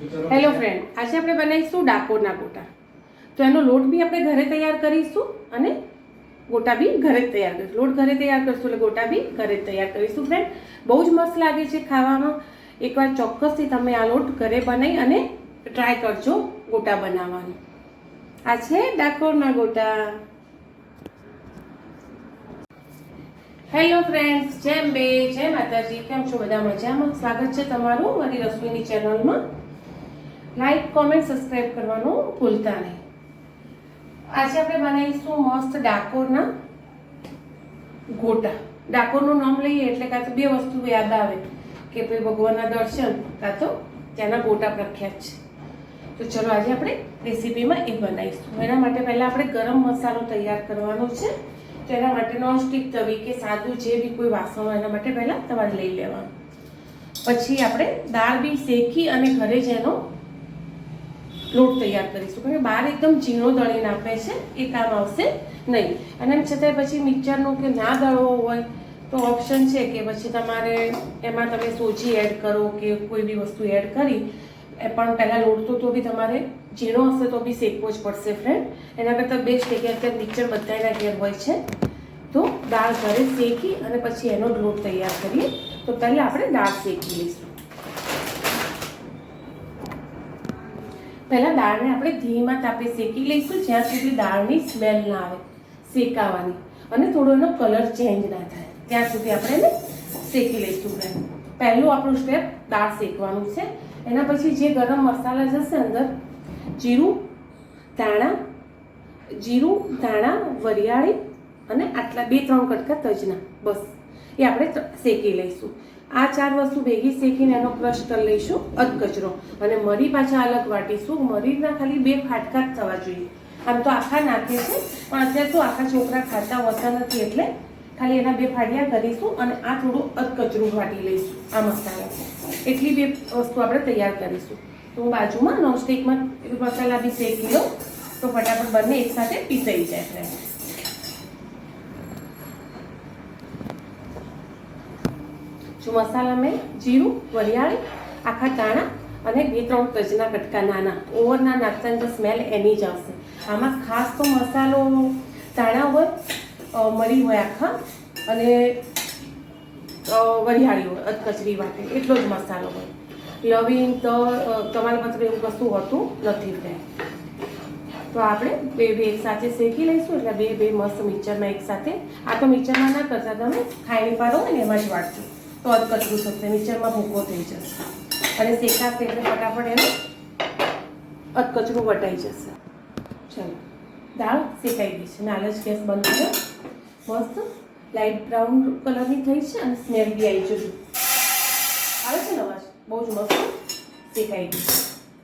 Hello friend આજે આપણે બનાવીશું ડાકોરના ગોટા. તો એનો લોટ બી આપણે ઘરે તૈયાર કરીશું અને ગોટા બી ઘરે જ તૈયાર કરીશું. લોટ ઘરે તૈયાર કરીશું એટલે ગોટા બી ઘરે તૈયાર કરીશું ફ્રેન્ડ બહુ જ મસ્ત લાગે છે ખાવામાં. એકવાર ચોક્કસથી તમે આ લોટ ઘરે બનાવી અને ટ્રાય કરજો ગોટા બનાવવાનું. આ છે ડાકોરના ગોટા. હેલો ફ્રેન્ડ્સ જેમ બે જય માતાજી. કેમ છો? બધા મજામાં? સ્વાગત છે તમારું મારી રસોઈની ચેનલમાં લાઈક કોમેન્ટ સબસ્ક્રાઈબ કરવાનું ભૂલતા નહીં. આજે આપણે બનાવીશું મસ્ત ડાકોરના ગોટા. ડાકોરનું નામ લઈએ એટલે કાં તો બે વસ્તુ યાદ આવે. કે ભાઈ ભગવાનના દર્શન, કાં તો ત્યાંના ગોટા પ્રખ્યાત છે. તો ચલો આજે આપણે રેસીપીમાં એ બનાવીશું. એના માટે પહેલાં આપણે ગરમ મસાલો તૈયાર કરવાનો છે. તો એના માટે નોનસ્ટિક તવી કે સાદું જે બી કોઈ વાસણ હોય એના માટે પહેલાં તમારે લઈ લેવાનું. પછી આપણે દાળ બી શેકી અને ઘરે જ એનો લોટ તૈયાર કરીશું. કારણ કે બહાર એકદમ ઝીણો દળીને આપે છે, એ કામ આવશે નહીં. અને એમ છતાંય પછી મિક્સરનો કે ના દળવો હોય, તો ઓપ્શન છે કે પછી તમારે એમાં તમે સોજી એડ કરો કે કોઈ બી વસ્તુ એડ કરી, એ પણ પહેલાં લોટ તો બી તમારે ઝીણો હશે તો બી શેકવો જ પડશે ફ્રેન્ડ એના કરતાં બેસ્ટ કે અત્યારે મિક્સર બધાના ઘેર હોય છે. તો દાળ ઘરે શેકી અને પછી એનો લોટ તૈયાર કરીએ. તો પહેલાં આપણે દાળ શેકી લઈશું. પહેલાં દાળને આપણે ધીમા તાપે શેકી લઈશું, જ્યાં સુધી દાળની સ્મેલ ના આવે, શેકાવાની. અને થોડો એનો કલર ચેન્જ ના થાય, ત્યાં સુધી આપણે એને શેકી લઈશું. પહેલું આપણું સ્ટેપ દાળ શેકવાનું છે. એના પછી જે ગરમ મસાલા જશે અંદર, જીરું, ધાણા જીરું, ધાણા, વરિયાળી અને આટલા બે ત્રણ કટકા તજના, બસ. એ આપણે શેકી લઈશું. આ ચાર વસ્તુ ભેગી શેકીને એનો ક્રશ કરી લઈશું અધકચરો. અને મરી પાછા અલગ વાટીશું મરીના ખાલી બે ફાટકા જ થવા જોઈએ. આમ તો આખા નાખીએ છે પણ અત્યારે તો આખા છોકરા ખાતા હોતા નથી એટલે ખાલી એના બે ફાડિયા કરીશું અને આ થોડું અધકચરું વાટી લઈશું. આ મસાલા. એટલી બે વસ્તુ આપણે તૈયાર કરીશું. તો હું બાજુમાં નોનસ્ટિકમાં મસાલા બી શેકી લઉં, તો ફટાફટ બંને એકસાથે પીસાઈ જાય. ફ્રેન્ડ જો મસાલા મેં જીરું, વરિયાળી, આખા દાણા અને બે ત્રણ તજના કટકા નાના. ઓવરના નાખતા તો સ્મેલ એની જ આવશે. આમાં ખાસ તો મસાલો ધાણા હોય મરી હોય આખા અને વરિયાળી હોય, અધકચરી વાટે એટલો જ મસાલો હોય. લવિંગ તો તમારા પાસે એવું કશું હોતું નથી ફ્રેન્ડ તો આપણે બે બે એક સાથે શેકી લઈશું, એટલે બે બે મસ્ત મિક્સરમાં એક સાથે. આ તો મિક્સરમાં ના કરતા તમે ખાઈને પાડો અને એમાં જ વાટજો તો અધકચરું થશે મિક્સરમાં ભૂકો થઈ જશે. અને શેકાશે એટલે ફટાફટ એનું અધકચરું વટાઈ જશે. ચલો, દાળ શેકાઈ ગઈ છે. નાલ જ ગેસ બંધ કર્યો. મસ્ત લાઇટ બ્રાઉન કલરની થઈ છે અને સ્મેલ બી આવી જશે. આવે છે ને અવાજ? બહુ જ મસ્ત શેકાઈ ગઈ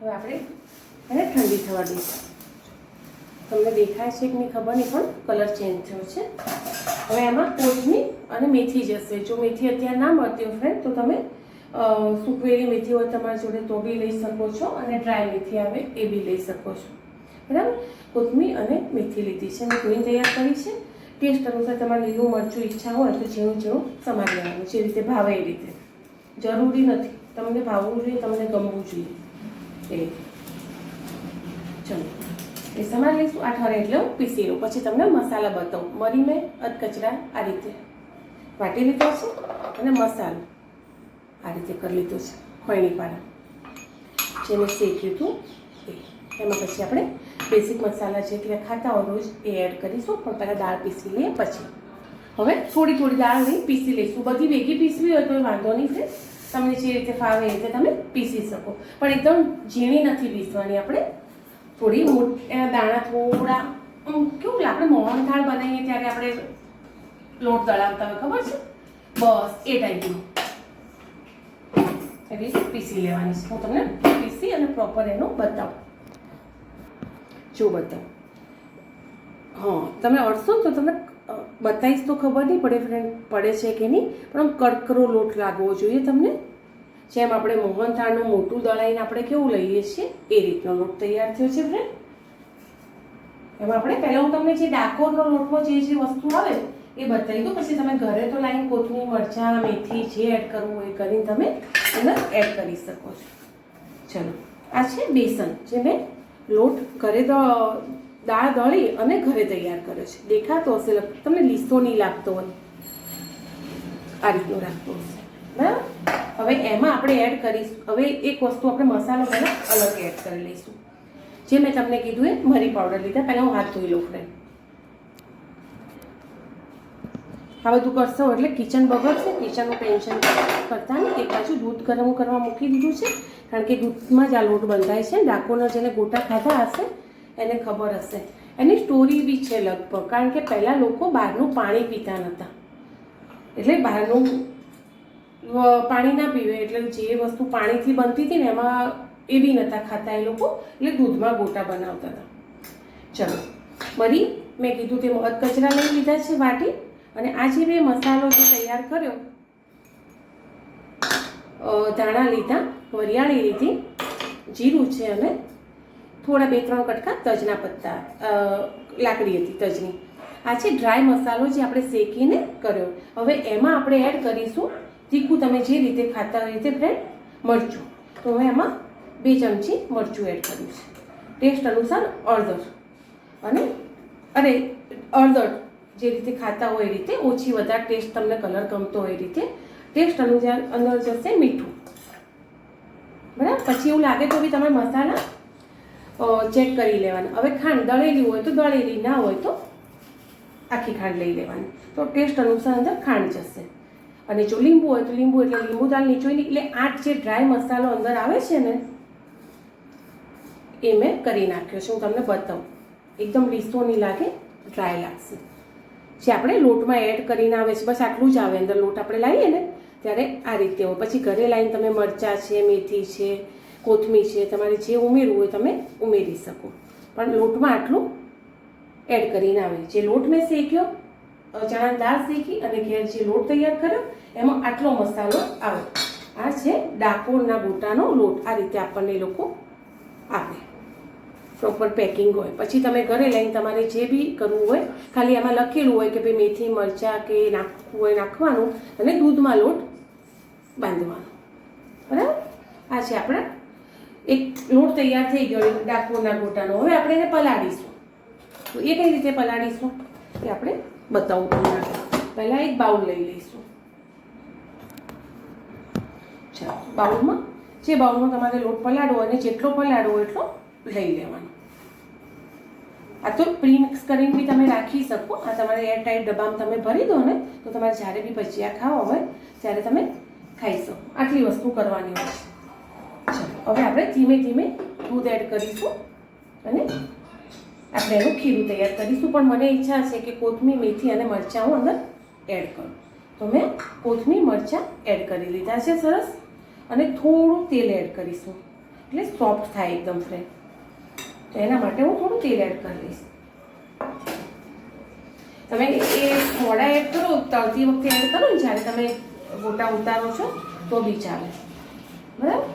હવે આપણે એને ઠંડી થવા દઈશું. તમને દેખાય છે કે નહીં ખબર નહીં, પણ કલર ચેન્જ થયો છે. હવે એમાં કોથમીર અને મેથી જશે. જો મેથી અત્યારે ના મળતી હોય ફ્રેન્ડ તો તમે સુકવેલી મેથી હોય તમારી જોડે તો બી લઈ શકો છો અને ડ્રાય મેથી આવે એ બી લઈ શકો છો. બરાબર? કોથમીર અને મેથી લીધી છે. મેં ધોઈને તૈયાર કરી છે. ટેસ્ટ અનુસાર તમારે લીલું મરચું ઈચ્છા હોય તો જેવું જેવું સમારી લેવાનું. જે રીતે ભાવે એ રીતે. જરૂરી નથી. તમને ભાવવું જોઈએ, તમને ગમવું જોઈએ. એ. ચલો. એ સમાન લઈશું આ ઠરે એટલે હું પીસી લઉં પછી તમને મસાલા બતાવું. મરી મેં અધકચરા આ રીતે. વાટી લીધો છે અને મસાલો આ રીતે કરી લીધો છે ખોયણી પાડા જે મેં શેક્યું હતું એ. એમાં પછી આપણે બેસિક મસાલા છે કે ખાતા હોય રોજ એ એડ કરીશું. પણ પહેલાં દાળ પીસી લઈએ પછી. હવે થોડી થોડી દાળ નહીં, પીસી લઈશું. બધી ભેગી પીસવી હોય તો વાંધો નહીં છે. તમને જે રીતે ફાવે એ રીતે તમે પીસી શકો. પણ એકદમ ઝીણી નથી પીસવાની આપણે. થોડી દાણા થોડા કેવું આપણે મોહનથાળ બનાવીએ ત્યારે આપણે લોટ દળાવતા હોય, ખબર છે? બસ, એ ટાઈપનું. એવી પીસી લેવાની છે. હું તમને પીસી અને પ્રોપર એનું બતાવું. જો બતાવું. હા, તમે અડશો તો તમને બતાવીશ તો ખબર નહીં પડે ફ્રેન્ડ પડે છે કે નહીં, પણ આમ કડકરો લોટ લાગવો જોઈએ તમને. જેમ આપણે મોહનથાળનું મોટું દળાઈને આપણે કેવું લઈએ છીએ? એ રીતનો લોટ તૈયાર થયો છે ફ્રેન્ડ એમાં આપણે પહેલાં હું તમને જે ડાકોરનો લોટમાં જે જે વસ્તુ આવે, એ બતાવી દઉં. પછી તમે ઘરે તો લાઈન કોથમીર, મરચાં, મેથી જે એડ કરવું હોય એ કરીને તમે એને એડ કરી શકો છો. ચલો, આ છે બેસન જે મેં લોટ ઘરે દાળ દળી અને ઘરે તૈયાર કર્યો છે. દેખાતો હશે, તમને લીસો નહીં લાગતો હોય. આ રીતનું રાખતો હશે. બરાબર? હવે એમાં આપણે એડ કરીશું. હવે એક વસ્તુ આપણે મસાલો પહેલાં અલગ એડ કરી લઈશું. જે મેં તમને કીધું એ મરી પાવડર લીધા. પહેલાં હું હાથ ધોઈ લઉં ફ્રેન્ડ. આ બધું કરશો એટલે કિચન બગડશે. કિચનનું ટેન્શન કરતા નહીં. એક બાજુ દૂધ ગરમ કરવા મૂકી દીધું છે. કારણ કે દૂધમાં જ આ લોટ બંધાય છે. ડાકોના જેને ગોટા ખાધા હશે, એને ખબર હશે. એની સ્ટોરી બી છે લગભગ. કારણ કે પહેલાં લોકો બહારનું પાણી પીતા નહોતા એટલે બહારનું પાણી ના પીવે એટલે જે વસ્તુ પાણીથી બનતી હતી ને એમાં એવી નહોતા ખાતા એ લોકો. એટલે દૂધમાં ગોટા બનાવતા હતા. ચલો. મરી મેં કીધું તે મધ કચરા લઈ લીધા છે વાટી અને આ જે મેં મસાલો જે તૈયાર કર્યો ધાણા લીધા, વરિયાળી લીધી, જીરું છે અને થોડા બે ત્રણ કટકા તજના પત્તા લાકડી હતી તજની. આ છે ડ્રાય મસાલો જે આપણે શેકીને કર્યો. હવે એમાં આપણે એડ કરીશું તીખું તમે જે રીતે ખાતા હોય રીતે ફ્રેન્ડ મરચું. તો હવે એમાં બે ચમચી મરચું એડ કર્યું છે. ટેસ્ટ અનુસાર અડધર અને અરે અડધર જે રીતે ખાતા હોય એ રીતે ઓછી વધારે ટેસ્ટ તમને કલર ગમતો હોય એ રીતે ટેસ્ટ અનુસાર અંદર જશે મીઠું. બરાબર? પછી એવું લાગે તો બી તમે મસાલા ચેક કરી લેવાના. હવે ખાંડ દળેલી હોય તો દળેલી, ના હોય તો આખી ખાંડ લઈ લેવાની. તો ટેસ્ટ અનુસાર અંદર ખાંડ જશે. અને જો લીંબુ હોય તો લીંબુ એટલે લીંબુ દાળ નીચોઈ એટલે આઠ જે ડ્રાય મસાલો અંદર આવે છે ને, એ મેં કરી નાખ્યો છે. હું તમને બતાવું. એકદમ લીસો નહીં લાગે ડ્રાય લાગશે. જે આપણે લોટમાં એડ કરીને આવે છે. બસ આટલું જ આવે. અંદર લોટ આપણે લાવીએ ને, ત્યારે આ રીતે હોય. પછી ઘરે લાવીને તમે મરચાં છે, મેથી છે, કોથમીર છે, તમારે જે ઉમેરવું હોય તમે ઉમેરી શકો. પણ લોટમાં આટલું એડ કરીને આવે. જે લોટ મેં શેક્યો ચણાની દાળ શેકી અને ઘેર જે લોટ તૈયાર કર્યો. એમાં આટલો મસાલો આવે. આ છે ડાકોરના ગોટાનો લોટ. આ રીતે આપણને લોકો આપે. પ્રોપર પેકિંગ હોય. પછી તમે ઘરે લઈને તમારે જે બી કરવું હોય, ખાલી એમાં લખેલું હોય કે ભાઈ મેથી, મરચાં કે નાખવું હોય નાખવાનું અને દૂધમાં લોટ બાંધવાનો. બરાબર? આ છે આપણા એક લોટ તૈયાર થઈ ગયો ડાકોરના ગોટાનો. હવે આપણે એને પલાળીશું. તો એ કઈ રીતે પલાળીશું? એ આપણે બતાવું તમને. પહેલાં એક બાઉલ લઈ લઈશું. ચાલો, બાઉલમાં, જે બાઉલમાં તમારે લોટ પલાળવો અને જેટલો પલાળવો એટલો લઈ લેવાનો. આ તો પ્રીમિક્સ કરીને બી તમે રાખી શકો. આ તમારે એર ટાઈપ ડબ્બામાં તમે ભરી દો ને, તો તમારે જ્યારે બી ભજીયા ખાવા હોય, ત્યારે તમે ખાઈ શકો. આટલી વસ્તુ કરવાની હોય છે. ચાલો, હવે આપણે ધીમે ધીમે દૂધ એડ કરીશું અને આપણે એનું ખીરું તૈયાર કરીશું. પણ મને ઈચ્છા છે કે કોથમીર, મેથી અને મરચાં હું અંદર એડ કરું. તો મેં કોથમીર, મરચાં એડ કરી લીધા છે સરસ. અને થોડું તેલ એડ કરીશું. એટલે સોફ્ટ થાય એકદમ ફ્રેન્ડ તો એના માટે હું થોડું તેલ એડ કરી લઈશ. તમે એ મોડા એડ કરો તળતી વખતે એડ કરો ને જ્યારે તમે ગોટા ઉતારો છો, તો બી ચાલે. બરાબર?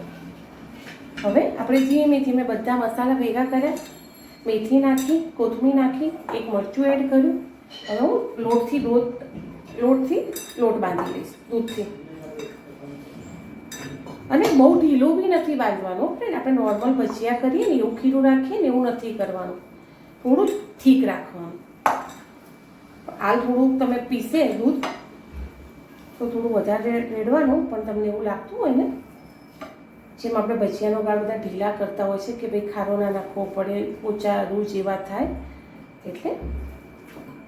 હવે આપણે ધીમે ધીમે બધા મસાલા ભેગા કર્યા મેથી નાખી, કોથમીર નાખી, એક મરચું એડ કર્યું હવે હું લોટથી લોટ લોટથી લોટ બાંધી લઈશ, દૂધથી. અને બહુ ઢીલો બી નથી બાંધવાનો આપણે નોર્મલ ભજીયા કરીએ ને, એવું ખીરું રાખીએ ને, એવું નથી કરવાનું. થોડું ઠીક રાખવાનું. હાલ થોડુંક તમે પીસે દૂધ, તો થોડું વધારે રેડવાનું, પણ તમને એવું લાગતું હોય ને જેમ આપણે ભજીયાનો ગાળ બધા ઢીલા કરતા હોય છે કે ભાઈ ખારો ના નાખવો પડે ઓછા રૂ જેવા થાય, એટલે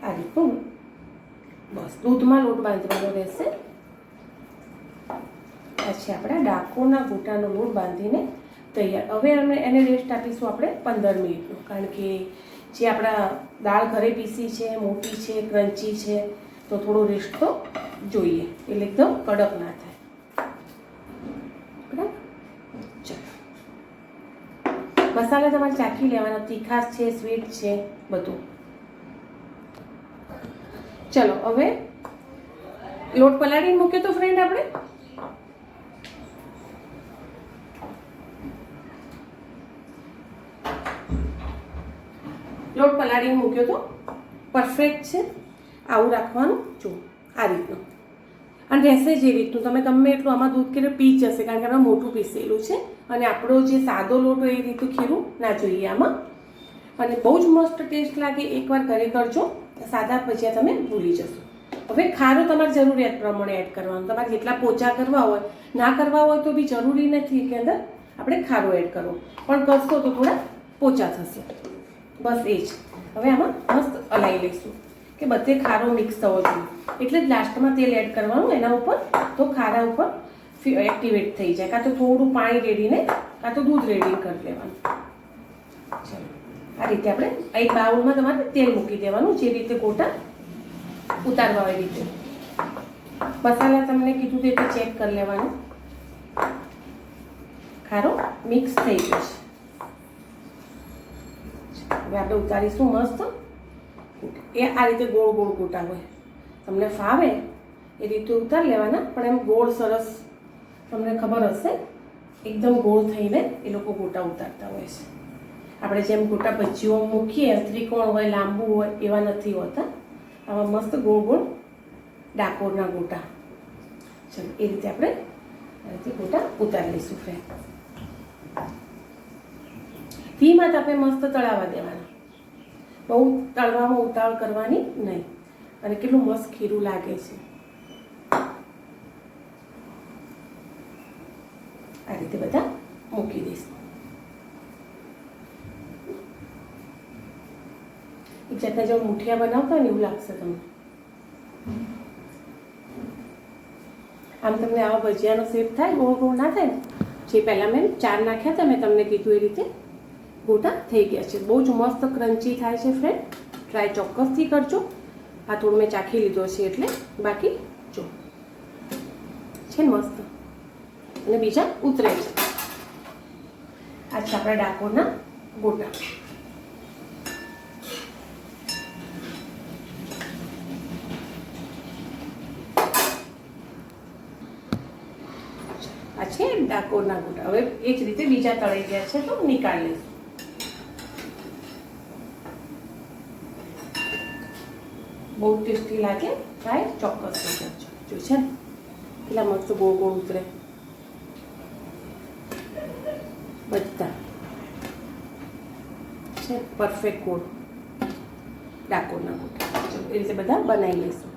આ રીતનું બસ દૂધમાં લોટ બાંધવાનો રહેશે. પછી આપણે ડાકોરના ગોટાનો લોટ બાંધીને તૈયાર. હવે અમે એને રેસ્ટ આપીશું આપણે પંદર મિનિટનું, કારણ કે જે આપણા દાળ ઘરે પીસી છે, મોટી છે, ક્રન્ચી છે, તો થોડો રેસ્ટ તો જોઈએ. એટલે એકદમ કડક ના થાય બરાબર ચાલો મસાલા તમારે ચાખી લેવાના તીખાશ છે, સ્વીટ છે, બધું. ચલો, હવે લોટ પલાળીને મૂક્યો તો ફ્રેન્ડ આપણે? લોટ પલાળીને મૂક્યો તો? પરફેક્ટ છે. આવું રાખવાનું. જો, આ રીતનું. અને રહેશે જે રીતનું? તમે ગમે એટલું આમાં દૂધ કે પી જશે, કારણ કે આપણે મોટું પીસેલું છે. અને આપણો જે સાદો લોટ હોય એ રીતનું ખીરું, ના જોઈએ આમાં. અને બહુ જ મસ્ત ટેસ્ટ લાગે, એકવાર ઘરે કરજો, સાદા ભજીયા તમે ભૂલી જશો. હવે ખારો તમારે જરૂરિયાત પ્રમાણે એડ કરવાનું. તમારે જેટલા પોચા કરવા હોય, ના કરવા હોય તો બી જરૂરી નથી કે અંદર આપણે ખારો એડ કરવો. પણ કરશો તો થોડા પોચા થશે. બસ એ જ. હવે આમાં મસ્ત અલાઈ લઈશું. કે બધે ખારો મિક્સ થવો જોઈએ. એટલે જ લાસ્ટમાં તેલ એડ કરવાનું, એના ઉપર તો ખારા ઉપર એક્ટિવેટ થઈ જાય. કાં તો થોડું પાણી રેડીને કાં તો દૂધ રેડી કરી ચલો. આ રીતે આપણે એક બાઉલમાં તમારે તેલ મૂકી દેવાનું, જે રીતે ગોટા ઉતારવા હોય રીતે. મસાલા તમને કીધું તે ચેક કરી લેવાનું. ખારો મિક્સ થઈ ગયો છે હવે આપણે ઉતારીશું મસ્ત. એ આ રીતે ગોળ ગોળ ગોટા હોય. તમને ફાવે એ રીતે ઉતાર લેવાના, પણ એમ ગોળ સરસ, તમને ખબર હશે, એકદમ ગોળ થઈને એ લોકો ગોટા ઉતારતા હોય છે. આપણે જેમ ગોટા ભજીઓ મૂકીએ, ત્રિકોણ હોય, લાંબુ હોય, એવા નથી હોતા. આવા મસ્ત ગોળ ગોળ ડાકોરના ગોટા. ચલો, એ રીતે આપણે ગોટા ઉતારી લઈશું ફ્રેન્ડ ધીમા તાપે મસ્ત તળાવવા દેવાના. બહુ તળવામાં ઉતાવળ કરવાની નહીં. અને કેટલું મસ્ત ખીરું લાગે છે. આ રીતે બધા મૂકી દઈશ. એક જાતના જો મુઠિયા બનાવતા ને એવું લાગશે તમને. આમ તમને આવા ભજીયાનો શેપ થાય, ગોળ ગોળ ના થાય જે પહેલાં મેં ચાર નાખ્યા હતા, મેં તમને કીધું એ રીતે. ગોટા થઈ ગયા છે. બહુ જ મસ્ત ક્રન્ચી થાય છે ફ્રેન્ડ ટ્રાય ચોક્કસથી કરજો. આ થોડું મેં ચાખી લીધો છે એટલે બાકી જો. છે ને મસ્ત? અને બીજા ઉતરે છે. આ છે આપણા ડાકોરના ગોટા. આ છે ડાકોરના ગોટા. હવે એ જ રીતે બીજા તળાઈ ગયા છે તો નીકાળી લઈશું. બહુ ટેસ્ટી લાગે ટ્રાય ચોક્કસ કરજો જો છે ને કેટલા મસ્ત ગોળ ગોળ ઉતરે બધા છે પરફેક્ટ ગોળ ડાકોરના ગોટા ચલો એ રીતે બધા બનાવી લઈશું